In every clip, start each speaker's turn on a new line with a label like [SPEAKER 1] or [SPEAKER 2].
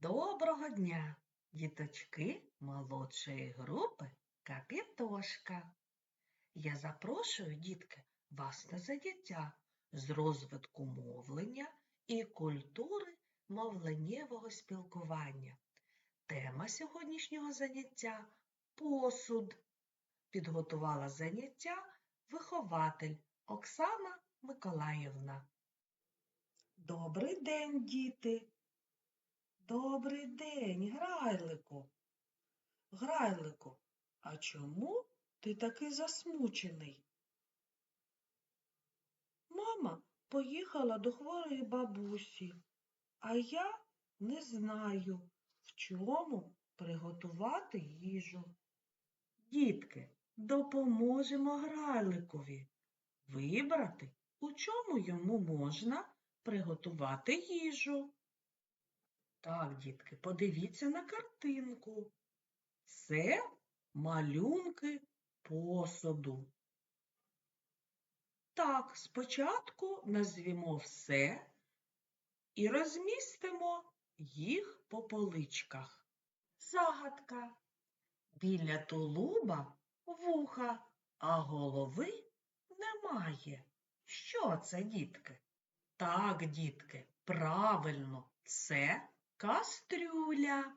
[SPEAKER 1] Доброго дня, діточки молодшої групи Капітошка. Я запрошую, дітки, вас на заняття з розвитку мовлення і культури мовленнєвого спілкування. Тема сьогоднішнього заняття посуд. Підготувала заняття вихователь Оксана Миколаївна. Добрий день, діти! Добрий день, Грайлику. Грайлику, а чому ти такий засмучений? Мама поїхала до хворої бабусі, а я не знаю, в чому приготувати їжу. Дітки, допоможемо Грайликові вибрати, у чому йому можна приготувати їжу. Так, дітки, подивіться на картинку. Це малюнки посуду. Так, спочатку назвімо все і розмістимо їх по поличках. Загадка. Біля тулуба вуха, а голови немає. Що це, дітки? Так, дітки, правильно, це Кастрюля.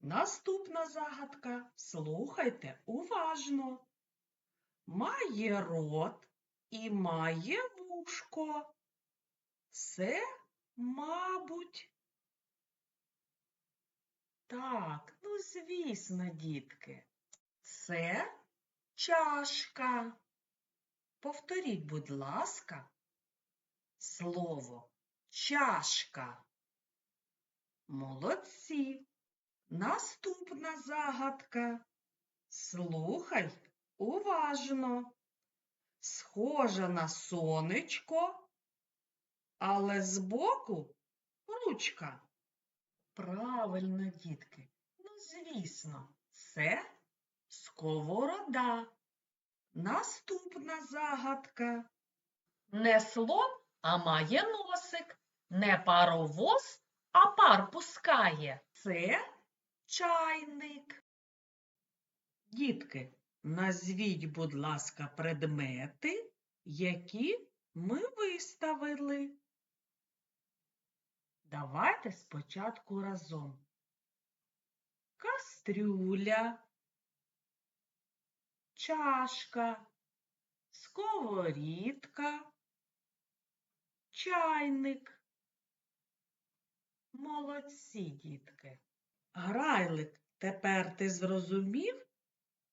[SPEAKER 1] Наступна загадка. Слухайте уважно. Має рот і має вушко. Це, мабуть. Так, ну, звісно, дітки. Це чашка. Повторіть, будь ласка, слово чашка. Молодці. Наступна загадка. Слухай уважно. Схожа на сонечко, але збоку ручка. Правильно, дітки. Ну, звісно, це сковорода. Наступна загадка. Не слон, а має носик, не паровоз, а пар пускає. Це чайник. Дітки, назвіть, будь ласка, предмети, які ми виставили. Давайте спочатку разом. Кастрюля, чашка, сковорідка, чайник. Молодці, дітки. Грайлик, тепер ти зрозумів,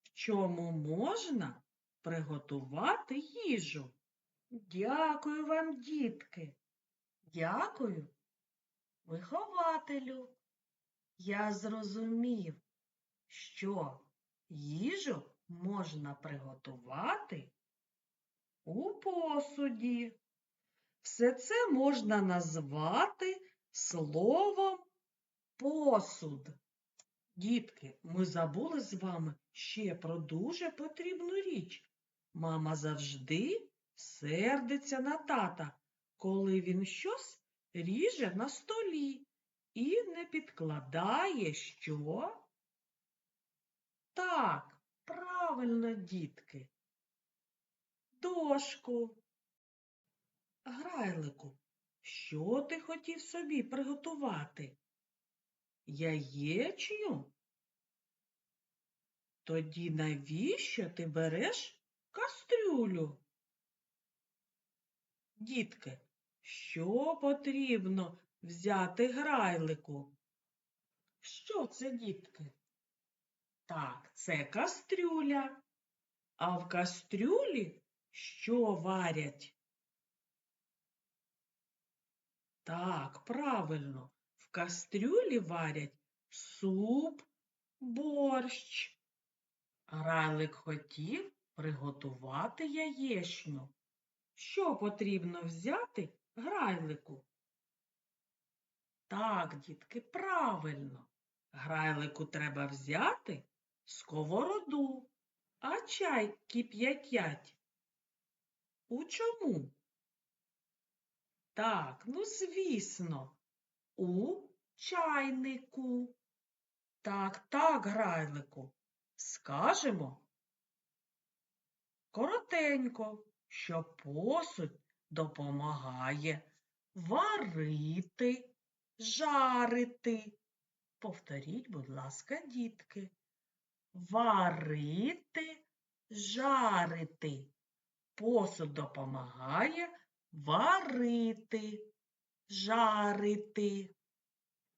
[SPEAKER 1] в чому можна приготувати їжу? Дякую вам, дітки. Дякую, вихователю. Я зрозумів, що їжу можна приготувати у посуді. Все це можна назвати словом посуд. Дітки, ми забули з вами ще про дуже потрібну річ. Мама завжди сердиться на тата, коли він щось ріже на столі і не підкладає що? Так, правильно, дітки. Дошку. Грайлику, що ти хотів собі приготувати? Яєчню? Тоді навіщо ти береш кастрюлю? Дітки, що потрібно взяти грайлику? Що це, дітки? Так, це кастрюля. А в кастрюлі що варять? Так, правильно, в кастрюлі варять суп, борщ. Грайлик хотів приготувати яєчню. Що потрібно взяти грайлику? Так, дітки, правильно. Грайлику треба взяти сковороду, а чай кип'ятять. У чому? Так, ну звісно, у чайнику. Так, так, грайлику, скажемо коротенько, що посуд допомагає варити, жарити. Повторіть, будь ласка, дітки. Варити, жарити. Посуд допомагає варити, жарити.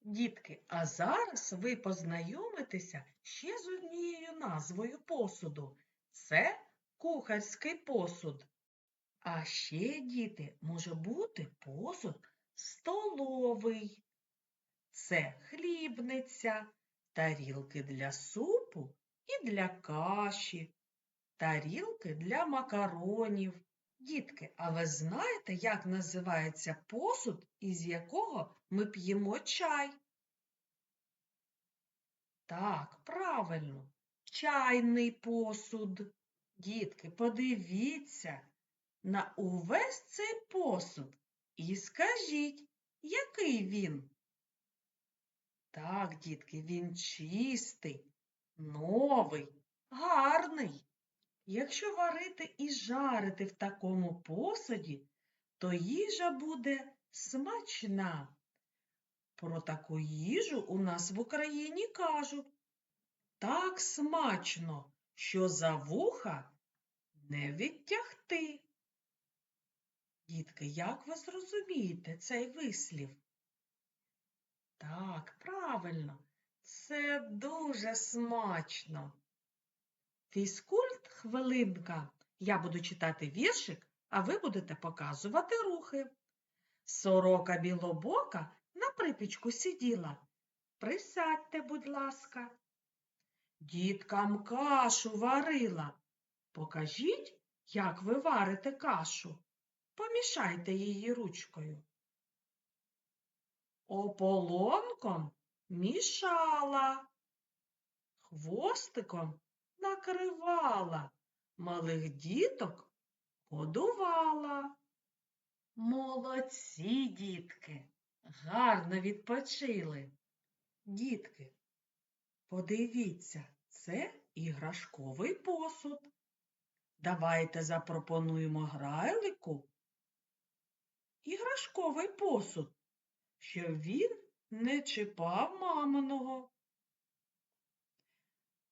[SPEAKER 1] Дітки, а зараз ви познайомитеся ще з однією назвою посуду. Це кухарський посуд. А ще, діти, може бути посуд столовий. Це хлібниця, тарілки для супу і для каші, тарілки для макаронів. Дітки, а ви знаєте, як називається посуд, із якого ми п'ємо чай? Так, правильно, чайний посуд. Дітки, подивіться на увесь цей посуд і скажіть, який він? Так, дітки, він чистий, новий, гарний. Якщо варити і жарити в такому посуді, то їжа буде смачна. Про таку їжу у нас в Україні кажуть так смачно, що за вуха не відтягти. Дітки, як ви зрозумієте цей вислів? Так, правильно, це дуже смачно. Фізкульт хвилинка. Я буду читати віршик, а ви будете показувати рухи. Сорока білобока на припічку сиділа. Присядьте, будь ласка. Діткам кашу варила. Покажіть, як ви варите кашу. Помішайте її ручкою. Ополонком мішала, хвостиком накривала, малих діток годувала. Молодці, дітки, гарно відпочили. Дітки, подивіться, це іграшковий посуд. Давайте запропонуємо грайлику іграшковий посуд, щоб він не чіпав маминого.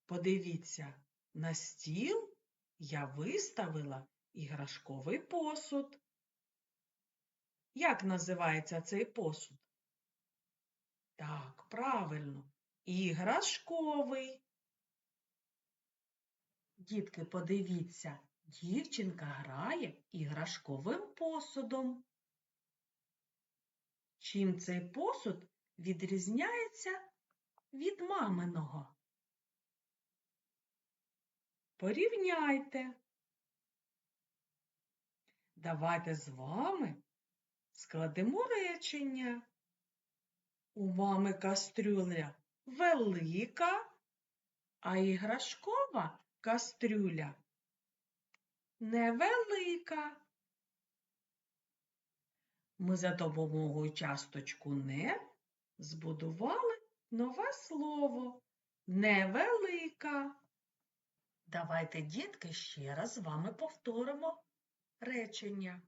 [SPEAKER 1] Подивіться, на стіл я виставила іграшковий посуд. Як називається цей посуд? Так, правильно, іграшковий. Дітки, подивіться, дівчинка грає іграшковим посудом. Чим цей посуд відрізняється від маминого? Порівняйте. Давайте з вами складемо речення. У мами кастрюля велика, а іграшкова кастрюля невелика. Ми за допомогою часточку не збудували нове слово невелика. Давайте, дітки, ще раз з вами повторимо речення.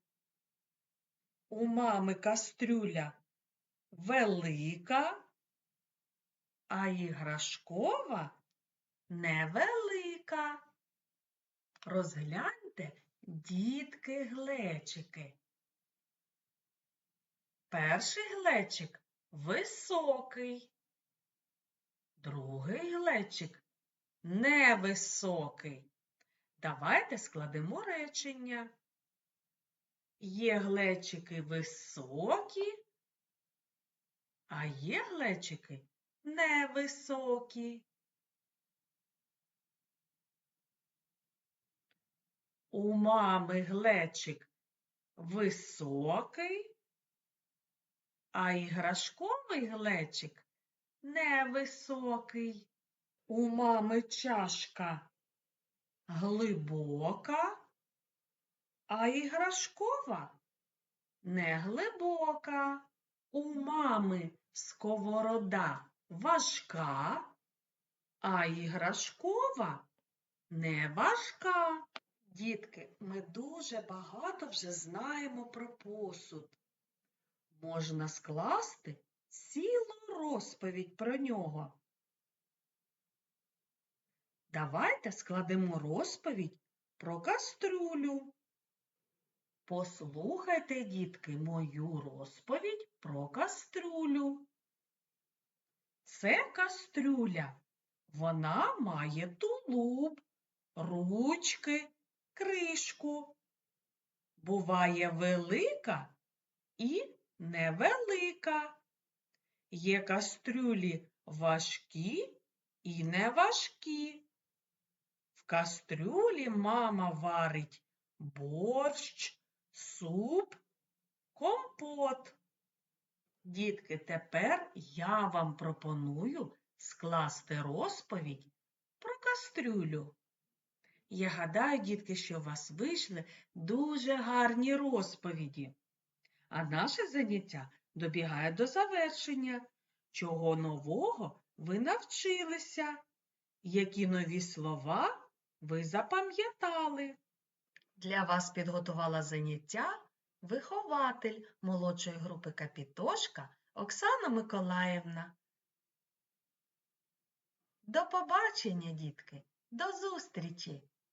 [SPEAKER 1] У мами кастрюля велика, а іграшкова невелика. Розгляньте, дітки, глечики. Перший глечик високий, другий глечик невисокий. Давайте складемо речення. Є глечики високі, а є глечики невисокі. У мами глечик високий, а іграшковий глечик невисокий. У мами чашка глибока, а іграшкова не глибока. У мами Сковорода важка, а іграшкова не важка. Дітки, ми дуже багато вже знаємо про посуд. Можна скласти цілу розповідь про нього. Давайте складемо розповідь про кастрюлю. Послухайте, дітки, мою розповідь про кастрюлю. Це кастрюля. Вона має тулуб, ручки, кришку. Буває велика і невелика. Є кастрюлі важкі і неважкі. Кастрюлі мама варить борщ, суп, компот. Дітки, тепер я вам пропоную скласти розповідь про кастрюлю. Я гадаю, дітки, що у вас вийшли дуже гарні розповіді. А наше заняття добігає до завершення. Чого нового ви навчилися? Які нові слова ви запам'ятали? Для вас підготувала заняття вихователь молодшої групи Капітошка Оксана Миколаївна. До побачення, дітки! До зустрічі!